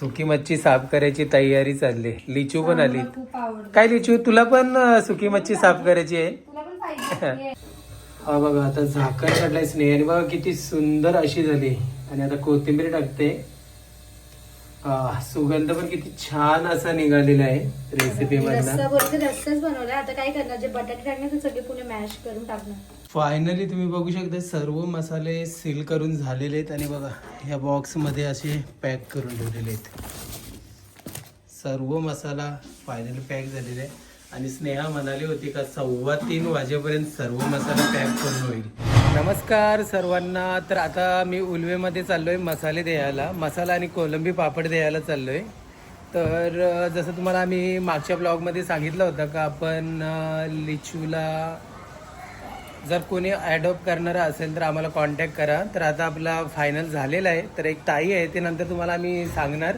सुकी मच्छी साफ करायची तयारी चालली. लिचू पण आली. काय लिचू? तुला पण सुकी मच्छी साफ करायची आहे? तुला पण पाहिजे. ये. हा बघा आता झाकण काढलाय स्नेह आणि बघा किती सुंदर अशी झाली. आणि आता कोथिंबीर टाकते. सुगंध पण किती छान असा निघालेला आहे रेसिपी मधला. रस्सा रस्साच बनवलाय. आता काय करणार? जे बटाटे टाकणार ते सगळे पुणे मॅश करून टाकणार. फायनली तुम्ही बघू शकता सर्व मसाले सील करून झालेले आहेत आणि बघा या बॉक्समध्ये असे पॅक करून ठेवलेले आहेत. सर्व मसाला फायनली पॅक झालेला आहे आणि स्नेहा म्हणाली होती का सव्वा तीन वाजेपर्यंत सर्व मसाला पॅक करून होईल. नमस्कार सर्वांना. तर आता मी उलवेमध्ये चाललो आहे मसाले द्यायला. मसाला आणि कोलंबी पापड द्यायला चाललो आहे तर जसं तुम्हाला आम्ही मागच्या ब्लॉगमध्ये सांगितलं होतं का आपण लिचूला जर कोणी ॲडॉप्ट करणारा असेल तर आम्हाला कॉन्टॅक्ट करा. तर आता आपला फायनल झालेला आहे. तर एक ताई आहे ते नंतर तुम्हाला आम्ही सांगणार.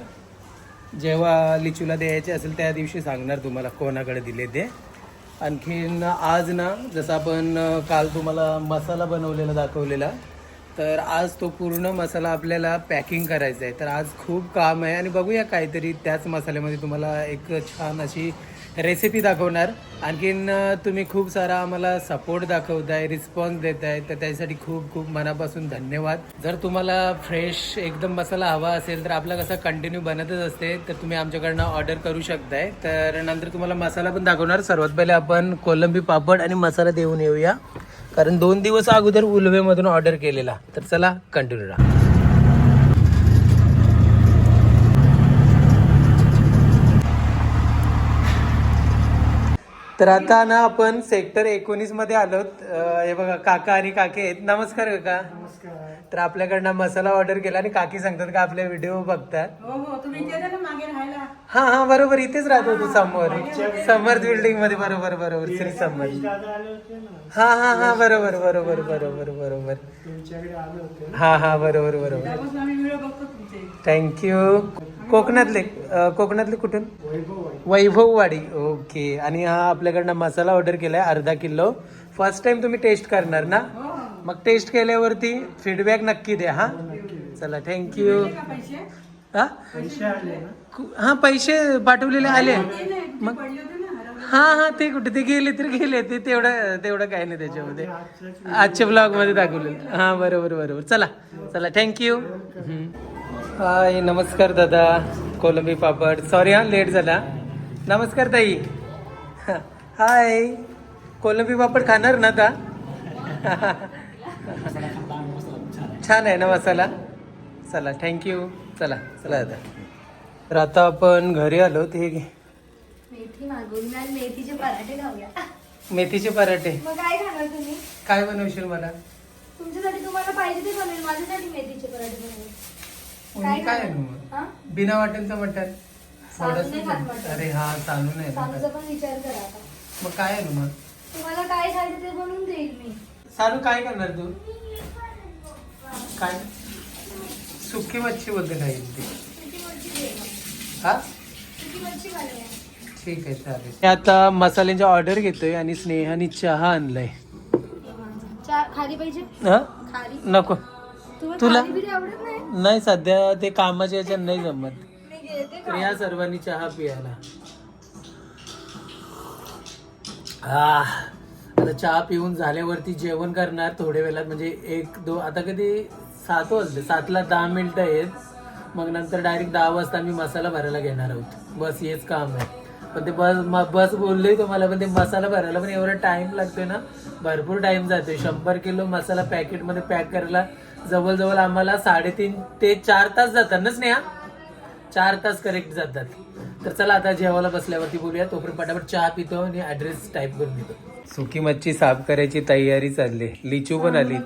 जेव्हा लिचूला द्यायचे असेल त्या दिवशी सांगणार तुम्हाला कोणाकडे दिले ते. आणखीन आज ना जसं आपण काल तुम्हाला मसाला बनवलेला दाखवलेला तर आज तो पूर्ण मसाला आपल्याला पॅकिंग करायचा आहे. तर आज खूप काम आहे आणि बघूया काहीतरी त्याच मसाल्यामध्ये तुम्हाला एक छान अशी रेसिपी दाखवणार. आणखीन तुम्ही खूप सारा आम्हाला सपोर्ट दाखवताय रिस्पॉन्स देत आहे तर त्यासाठी खूप खूप मनापासून धन्यवाद. जर तुम्हाला फ्रेश एकदम मसाला हवा असेल तर आपला कसा कंटिन्यू बनतच असते तर तुम्ही आमच्याकडनं ऑर्डर करू शकताय. तर नंतर तुम्हाला मसाला पण दाखवणार. सर्वात पहिले आपण कोलंबी पापड आणि मसाला देऊन येऊया. कारण दोन दिवस अगोदर उलवेमधून ऑर्डर केलेला. तर चला कंटिन्यू राहा. तर आता ना आपण सेक्टर एकोणीसमध्ये आलोत. अं, हे बघा काका आणि काके आहेत. नमस्कार काका. तर आपल्याकडनं मसाला ऑर्डर केला आणि काकी सांगतात का आपले व्हिडिओ बघतात. हो हो. तुम्ही इथे ना मागे राहायला? हा हा बरोबर. इथेच राहतो तू समोर. समर्थ बिल्डिंगमध्ये. बरोबर बरोबर. श्री समर्थ हा हा हा. बरोबर बरोबर बरोबर बरोबर. हा हा. बरोबर बरोबर. आम्ही व्हिडिओ बघतो तुमचे थँक्यू कोकणातले अं, कोकणातले कुठून? वैभववाडी. ओके. आणि हा आपल्याकडनं मसाला ऑर्डर केलाय अर्धा किलो. फर्स्ट टाइम तुम्ही टेस्ट करणार ना? मग टेस्ट केल्यावरती फीडबॅक नक्की द्या हा? चला थँक्यू हा? कु- हा पैसे पाठवलेले आले. मग हा हा ते कुठे ते गेले तर गेले. ते तेवढं तेवढं काय नाही त्याच्यामध्ये. आजच्या ब्लॉगमध्ये दाखवलेलं हा बरोबर बरोबर. चला चला थँक्यू हाय नमस्कार दादा. कोलंबी पापड. सॉरी हा लेट झाला. नमस्कार ताई. हाय. कोलंबी पापड खाणार ना का छान आहे ना मसाला? चला थँक्यू चला चला दादा. तर आता आपण घरी आलो ते मेथी मेथीचे पराठे खाऊया. मेथीचे पराठे. मग काय खाणार तुम्ही? काय बनवशील मला? तुमच्यासाठी तुम्हाला पाहिजे ते बनवेल माझ्यासाठी मेथीचे पराठे बनवेल. काय आहे खाणार? मग? बिना वाटेलचं मटण थोडंसं नाही खात दे. मटण. अरे हा चालू नाही ना. सानूचा पण विचार करा आता. मग काय आहे मग? तुम्हाला काय खायचं ते बनवून देईल मी. सानू काय करणार तू? काय? सुकी मच्छी बोलते काय ती किती मच्छी दे मग. हा? मच्छी ठीक आहे चालेल. मी आता मसाल्यांची ऑर्डर घेतोय आणि स्नेहाने चहा आणलाय. खारी पाहिजे? हा? खारी नको. तुला? नाही? नाही सध्या ते कामाच्या याच्यात नाही जमत. मी या सर्वांनी चहा पियाला. आह, आता चहा पिऊन झाल्यावरती जेवण करणार थोड्या वेळात म्हणजे एक दो आता कधी सात वाजले सातला दहा मिनिटं आहेत. मग नंतर डायरेक्ट दहा वाजता आम्ही मसाला भरायला घेणार आहोत. बस हेच काम आहे. पण ते बस म- बस बोलले तुम्हाला पण ते मसाला भरायला पण एवढा टाइम लागतोय ना. भरपूर टाइम जातोय. शंभर किलो मसाला पॅकेटमध्ये पॅक करायला जवळजवळ आम्हाला साडेतीन ते चार तास जातात ना स्नेहा? चार तास करेक्ट जातात. तर चला आता जेवायला बसल्यावरती बोलूया. तोपर्यंत पटापट चहा पितो आणि ऍड्रेस टाईप करून देतो सुकी मच्छी साफ करायची तयारी चालली. लिचू पण आली.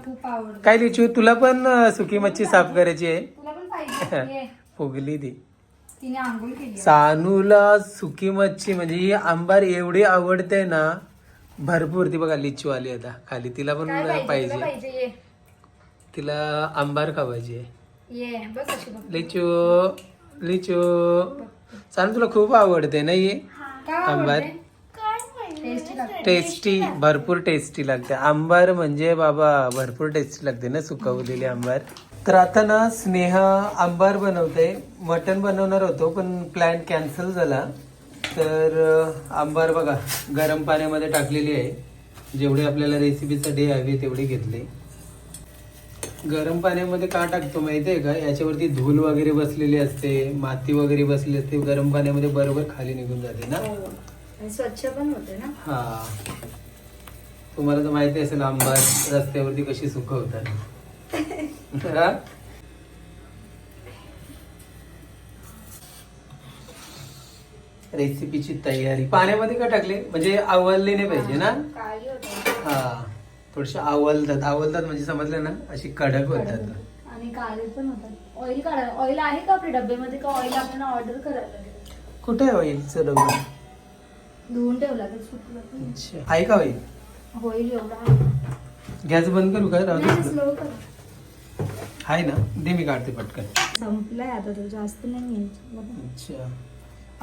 काय लिचू? तुला पण सुकी मच्छी साफ करायची आहे? तुला पण पाहिजे. ये. फुगली ती. तिने आंघोळ केली सानूला सुकी मच्छी म्हणजे ही आंबार एवढी आवडते ना भरपूर. ती बघा लिचू आली आता. खाली तिला पण पाहिजे? तुला आंबार खावायची आहे? लिचू लिचू. सानू तुला खूप आवडते ना ही? आंबार. टेस्टी भरपूर टेस्टी लागते. आंबार म्हणजे बाबा भरपूर टेस्टी लागते ना सुकवलेली आंबार. तर आता ना स्नेहा आंबार बनवते. मटन बनवणार होतो पण प्लॅन कॅन्सल झाला. तर आंबार बघा गरम पाण्यामध्ये टाकलेली आहे. जेवढी आपल्याला रेसिपीसाठी हवी तेवढी घेतली. गरम पाण्यामध्ये का टाकतो माहिती आहे का? याच्यावरती धूल वगैरे बसलेली असते माती वगैरे बसलेली असते गरम पाण्यामध्ये बरोबर खाली निघून जाते ना? हो. आणि स्वच्छ पण होते ना? हा. तुम्हाला तर माहिती असेल आंबार रस्त्यावरती कशी सुकवतात हा? रेसिपीची तयारी. पाण्यामध्ये का टाकले? म्हणजे आवळले नाही पाहिजे ना? होते हा. थोडेसे आवलतात. आवलतात म्हणजे समजलं ना? अशी कडक होतात. आणि काळे पण होतात. ऑइल काढा. ऑइल आहे का आपल्या डब्यामध्ये? का ऑइल आपल्याला ऑर्डर करायला लागेल? कुठे आहे ऑइलचं डबा धुवून ठेवला तर सुकलं आहे का ऑइल होईल एवढा आहे. गॅस बंद करू का? राहू दे. स्लो कर. आहे ना? दे मी काढते पटकन. संपलाय आता तो जास्त नाही आहे. अच्छा.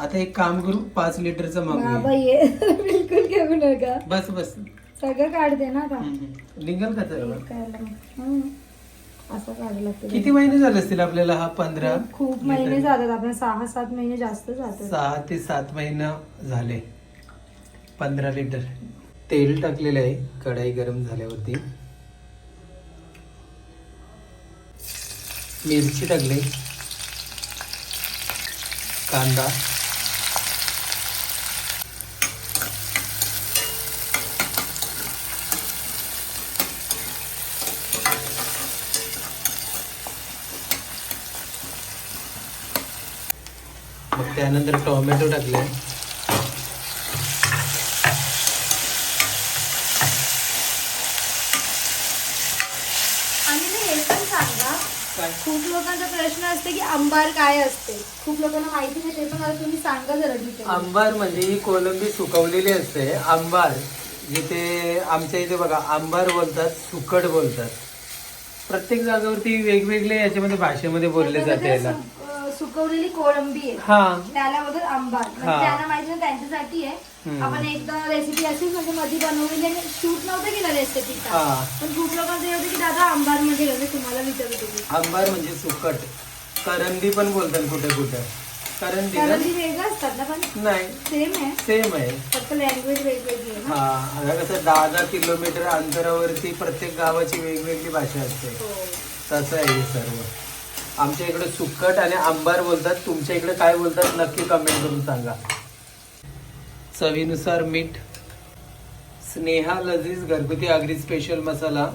आता एक काम करू पाच लिटरचं बाबा मागू ये. बिलकुल घेऊ नका. बस बस. सगळं काढते ना का काढलं. असं काढावं लागतं. किती महिने झाले असतील आपल्याला हा पंधरा? खूप महिने? जातात आपण सहा सात महिने जास्त जातात. सहा ते सात महिना झाले. पंधरा लिटर. तेल टाकलेलं आहे. कढाई गरम झाल्यावरती. मिरची टाकली. कांदा. त्यानंतर टोमॅटो टाकले आणि हे पण सांगा काय? खूप लोकांचा प्रश्न असते की आंबार काय असते? खूप लोकांना माहिती नाही ते पण मला तुम्ही सांगा जरा आंबार म्हणजे ही कोलंबी सुकवलेली असते. आंबार जिथे आमच्या इथे बघा आंबार बोलतात सुकट बोलतात. प्रत्येक जागेवरती वेगवेगळे याच्यामध्ये भाषेमध्ये बोलले जाते याला. सुकवलेली कोळंबी आहे. हा. त्याला बोलतात आंबार. म्हणजे हा. त्यांना माहिती नाही त्यांच्यासाठी आहे. हम्म. आपण एकदा रेसिपी अशीच म्हणजे मध्ये बनवलेली आणि शूट नव्हतं केलं रेसिपीचा हा. पण खूप लोकांचं हे होतं की दादा आंबार म्हणजे कसं तुम्हाला विचारत होती आंबार म्हणजे सुकट. करंदी पण बोलतात कुठे कुठे. करंदी ना? कारण ती वेगळं असतात ना पण? नाही. सेम आहे. सेम आहे. फक्त लँग्वेज वेगवेगळी आहे ना? हा. आता कसं दहा दहा किलोमीटर अंतरावरती प्रत्येक गावाची वेगवेगळी भाषा असते. हो. तसं आहे हे सर्व. आमच्या इकडे सुक्कट आणि आंबार बोलतात. तुमच्या इकडे काय बोलतात नक्की कमेंट करून सांगा. चवीनुसार मीठ. स्नेहा लजीज घरगुती आगरी स्पेशल मसाला.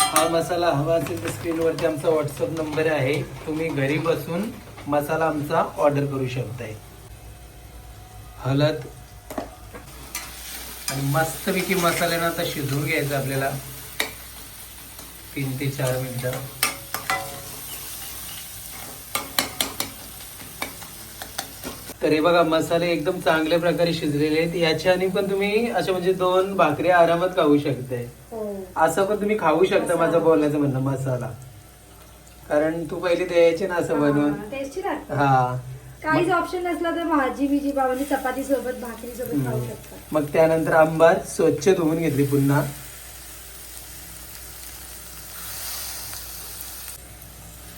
हा मसाला हवा असेल तर स्क्रीनवरती आमचा व्हॉट्सअप नंबर आहे. तुम्ही घरी बसून मसाला आमचा ऑर्डर करू शकताय. हळद आणि मस्तपैकी मसाल्यानं आता शिजवून घ्यायचं आपल्याला. तीन ते चार मिनटं. तर हे बघा मसाले एकदम चांगल्या प्रकारे शिजलेले आहेत. याच्याने पण तुम्ही अशा म्हणजे दोन भाकरी आरामात खाऊ शकताय. हो. असं पण तुम्ही खाऊ शकता माझं बोलायचं म्हणणं मसाला. कारण तू पहिले द्यायचे ना असं बनवून. हा काहीच ऑप्शन नसला तर भाजी बिजी बा म्हणजे चपाती सोबत भाकरी सोबत खाऊ. शकता. मग त्यानंतर आंबार स्वच्छ धुवून घेतली पुन्हा.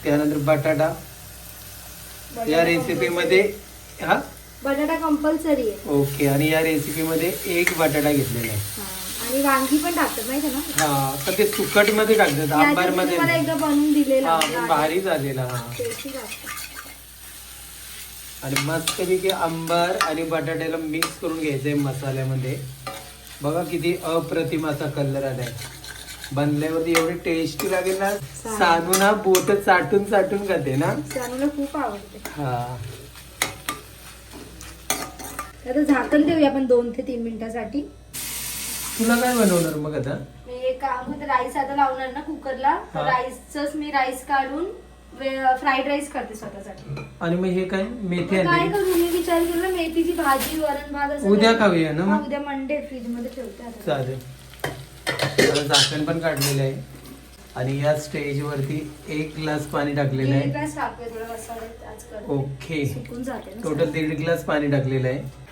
त्यानंतर बटाटा. या रेसिपीमध्ये हा? बटाटा कंपल्सरी आहे. ओके आणि या रेसिपीमध्ये एक बटाटा घेतलेला आहे. हा. आणि वांगी पण टाकतात माहिती ना? हा पण ते सुकटमध्ये टाकतात आंबारमध्ये एकदा बनवून दिलेला हा पण भारी झालेला हा. टेस्टी लागतं आणि मस्तपैकी आंबार आणि बटाट्याला मिक्स करून घ्यायचंय मसाल्यामध्ये. बघा किती अप्रतिम असा कलर आलाय. बनल्यावरती एवढी टेस्टी लागेल ना. सानू ना बोट चाटून चाटून खाते ना. सानूला खूप आवडते. हा. आता झाकण देऊया आपण दोन ते तीन मिनिटासाठी. तुला काय बनवणार मग आता? मी एक काम करते राईस आता लावणार ना कुकरला. हा. राईसच मी राईस काढून फ्राईड राईस करते स्वतःसाठी. आणि मग हे काय? मेथी काय करू? मी विचार केला मेथीची भाजी वरण भात असं उद्या काही- खाऊया ना मग? हा, उद्या मंडे फ्रीजमध्ये ठेवते आता. चालेल. आता झाकण पण काढलेलं आहे. आणि या स्टेज वरती एक ग्लास पाणी टाकलेलं आहे. काय टाकूया थोडं मसाले आज करते. ओके. सुकून जाते ना टोटल दीड ग्लास पाणी टाकलेलं आहे.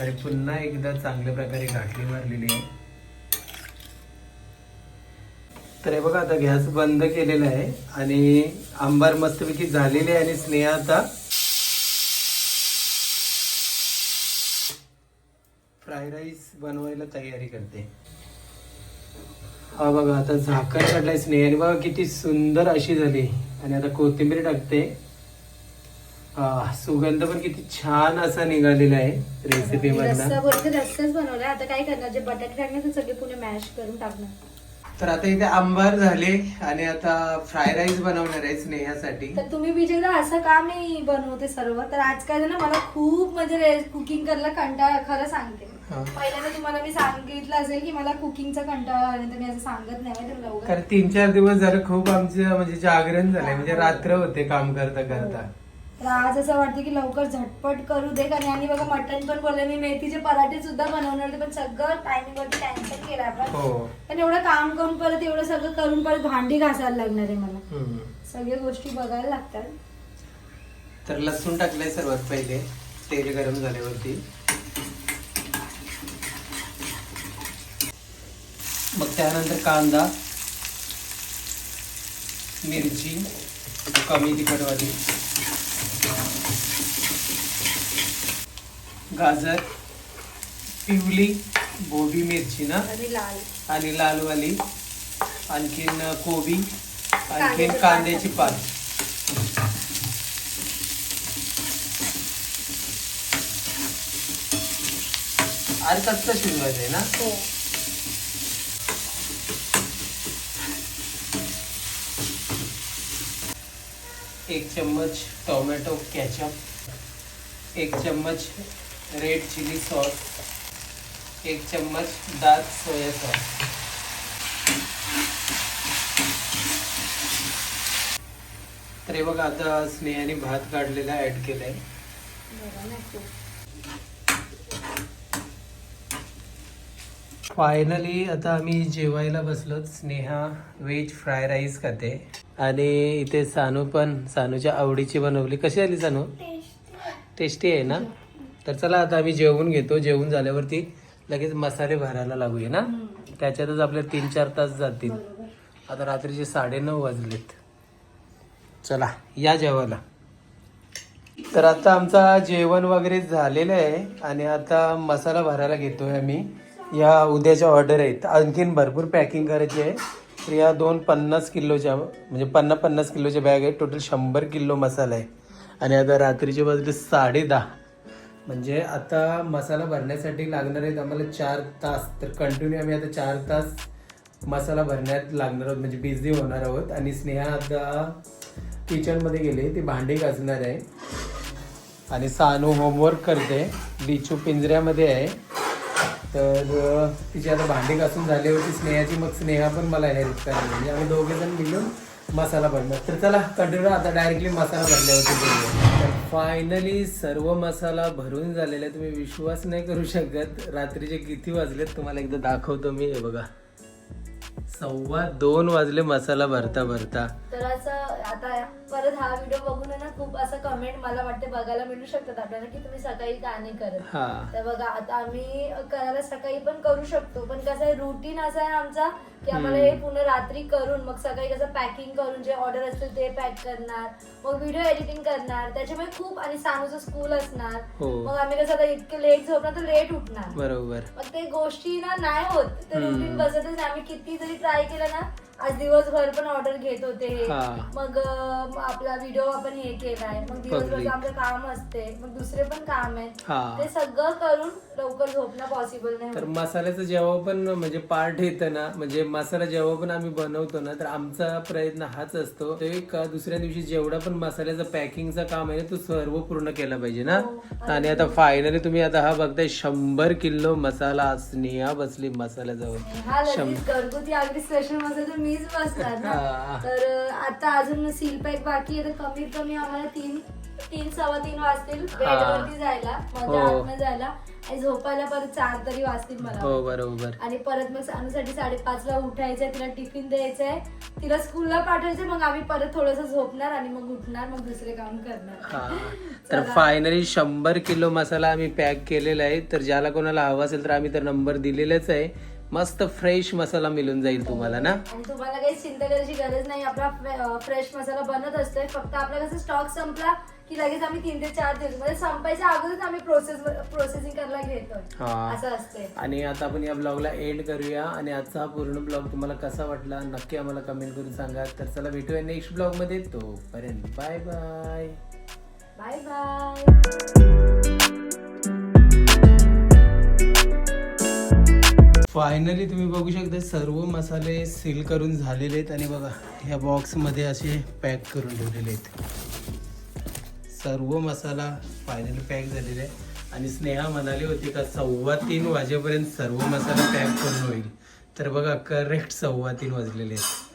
आणि पुन्हा एकदा चांगल्या प्रकारे गाठली मारलेली आहे. तर हे बघा आता गॅस बंद केलेला आहे आणि आंबार मस्तपैकी झालेली आहे आणि स्नेहा आता फ्राईड राईस बनवायला तयारी करते. हा बघा आता झाकण काढलाय स्नेहाने. बघा किती सुंदर अशी झाली. आणि आता कोथिंबीर टाकते. सुगंध पण किती छान असा निघालेला आहे रेसिपी मधला. रस्सा बरोबर रस्साच बनवलाय. आता काय करणार? जे बटाटे टाकणार ते सगळे पुणे मॅश करून टाकणार. तर आता इथे आंबार झाले आणि आता फ्राय राईस बनवणार आहे स्नेहासाठी. तर तुम्ही विचारता असं का मी बनवते सर्व? तर आज काय झालं मला खूप म्हणजे कुकिंग करायला कंटाळा खरं सांगते. हा. पहिल्यांदा तुम्हाला मी सांगितलं असेल की मला कुकिंगचा कंटाळा आला तर मी असं सांगत नाही माहिती कारण तीन चार दिवस झालं खूप आमचं म्हणजे जागरण झालंय. म्हणजे रात्र होते काम करता करता तर आज असं वाटतं की लवकर झटपट करू दे कारण आणि बघा मटन पण बोलले मी मेथीचे पराठे सुद्धा बनवणार होते पण सगळं टायमिंग वरती कॅन्सल केलं आपण. हो. पण एवढं काम करून परत एवढं सगळं करून परत भांडी घासायला लागणार आहे मला. सगळ्या गोष्टी बघायला लागतात. तर लसूण टाकलंय सर्वात पहिले तेल गरम झाल्यावरती. मग त्यानंतर कांदा मिरची कमी तिखटवाली. गाजर पिवली गोबी मिरची ना? आणि लाल. आणि लालवाली आणखीन कोबी आणखीन कांद्याचे पात. आणि कच्चा शिजवायचं आहे ना? हो. एक चम्मच टोमॅटो केचप. एक चम्मच रेड चिली सॉस एक चम्मच दाल सोया सॉस. तर हे बघा आता स्नेहाने भात काढलेला ऍड केलाय. खूप. फायनली आता आम्ही जेवायला बसलो स्नेहा व्हेज फ्राय राईस खाते. आणि इथे सानू पण सानूच्या आवडीची बनवली. कशी आली सानू? टेस्टी आहे ना? तर चला आता आम्ही जेवून घेतो. जेवून झाल्यावरती लगेच मसाले भरायला लागूया ना. त्याच्यातच आपले तीन चार तास जातील. आता रात्रीचे साडेनऊ वाजलेत. चला या जेवायला. तर आता आमचा जेवण वगैरे झालेलं आहे आणि आता मसाला भरायला घेतोय आम्ही. या उद्याच्या ऑर्डर आहेत. आणखीन भरपूर पॅकिंग करायची आहे. तर या दोन पन्नास किलोच्या म्हणजे पन्नास पन्नास किलोच्या बॅग आहेत. टोटल शंभर किलो मसाला आहे. आणि आता रात्रीचे वाजले साडे दहा. म्हणजे आता मसाला भरण्यासाठी लागणार आहेत आम्हाला चार तास. तर कंटिन्यू आम्ही आता चार तास मसाला भरण्यात लागणार आहोत. म्हणजे बिझी होणार आहोत. आणि स्नेहा आता किचनमध्ये गेले. ती भांडी घासणार आहे. आणि सानू होमवर्क करते. लिचू पिंजऱ्यामध्ये आहे. तर तिची आता भांडी घासून झाली होती. स्नेहाची. मग स्नेहा पण मला हेल्प करणार म्हणजे आम्ही दोघे जण मिळून मसाला भरणार तर चला कंटिन्यू आता डायरेक्टली मसाला भरल्यावरती बोलूया तर फायनली सर्व मसाला भरून झालेला आहे तुम्ही विश्वास नाही करू शकत. रात्रीचे किती वाजलेत तुम्हाला एकदा दाखवतो मी. हे बघा. सव्वा दोन वाजले मसाला भरता भरता. तर असं आता परत हा व्हिडिओ बघून आहे ना खूप असं कमेंट मला वाटते बघायला मिळू शकतात आपल्याला की तुम्ही सकाळी का नाही करत. हा. तर बघा आता आम्ही करायला सकाळी पण करू शकतो पण कसं आहे रुटीन असं आहे आमचा की आम्हाला हे पूर्ण रात्री करून मग सकाळी कसं पॅकिंग करून जे ऑर्डर असतील ते पॅक करणार मग व्हिडिओ एडिटिंग करणार त्याच्यामुळे खूप आणि सानूचं स्कूल असणार. हो. मग आम्ही कसं आता इतके लेट झोपणार तर लेट उठणार. बरोबर. मग ते गोष्टी ना नाही होत ते हम्म. रुटीन बसतच नाही. आम्ही किती जरी ट्राय केलं ना आज दिवसभर पण ऑर्डर घेत होते हे. मग अं, आपला व्हिडिओ आपण हे केलाय मग दिवसभर Public. आमचं काम असते मग दुसरे पण काम आहे हा ते सगळं करून लवकर झोपणं पॉसिबल नाही तर होत. मसाल्याचं जेव्हा पण म्हणजे पार्ट येतं ना म्हणजे मसाला जेव्हा पण आम्ही बनवतो ना तर आमचा प्रयत्न हाच असतो ते का दुसऱ्या दिवशी जेवढा पण मसाल्याचं पॅकिंगचं काम आहे तो सर्व पूर्ण केला पाहिजे ना हो. आणि आता फायनली तुम्ही आता हा बघताय शंभर किलो मसाला स्नेहा बसली मसाल्याजवळ हा शं- लगेच घरगुती अगदी स्पेशल मसाला तर मीच बसणार ना. तर आता अजून सील पॅक बाकी आहे तर कमीत कमी आम्हाला तीन तीन सव्वा तीन वाजतील. बेडवरती जायला म्हणजे हो. जायला. आणि झोपायला परत चार तरी वाजतील मला. हो बरोबर. आणि परत मग सानूसाठी साडेपाच ला उठायचंय तिला टिफिन द्यायचंय. तिला स्कूलला पाठवायचंय मग आम्ही परत थोडस झोपणार आणि मग उठणार मग दुसरे काम करणार. हा. तर फायनली शंभर किलो मसाला आम्ही पॅक केलेला आहे. तर ज्याला कोणाला हवा असेल तर आम्ही तर नंबर दिलेलाच आहे. मस्त फ्रेश मसाला मिळून जाईल तुम्हाला ना? आणि तुम्हाला काही चिंता करायची गरज नाही आपला फ्रेश मसाला बनत असतोय. फक्त आपला कसं स्टॉक संपला की लगेच आम्ही तीन ते चार दिवस म्हणजे संपायच्या अगोदरच आम्ही प्रोसेस प्रोसेसिंग करायला घेतोय. हा. असं असते आणि आता आपण या ब्लॉगला एंड करूया आणि आजचा हा पूर्ण ब्लॉग तुम्हाला कसा वाटला नक्की आम्हाला कमेंट करून सांगा. तर चला भेटूया नेक्स्ट ब्लॉगमध्ये तोपर्यंत bye bye bye bye finally तुम्ही बघू शकता सर्व मसाले सील करून झालेले आहेत आणि बघा ह्या बॉक्समध्ये असे पॅक करून ठेवलेले आहेत. सर्व मसाला फायनली पॅक झालेले आहे आणि स्नेहा म्हणाली होती का सव्वा तीन वाजेपर्यंत सर्व मसाला पॅक करून होईल. तर बघा करेक्ट सव्वा तीन वाजलेले आहेत.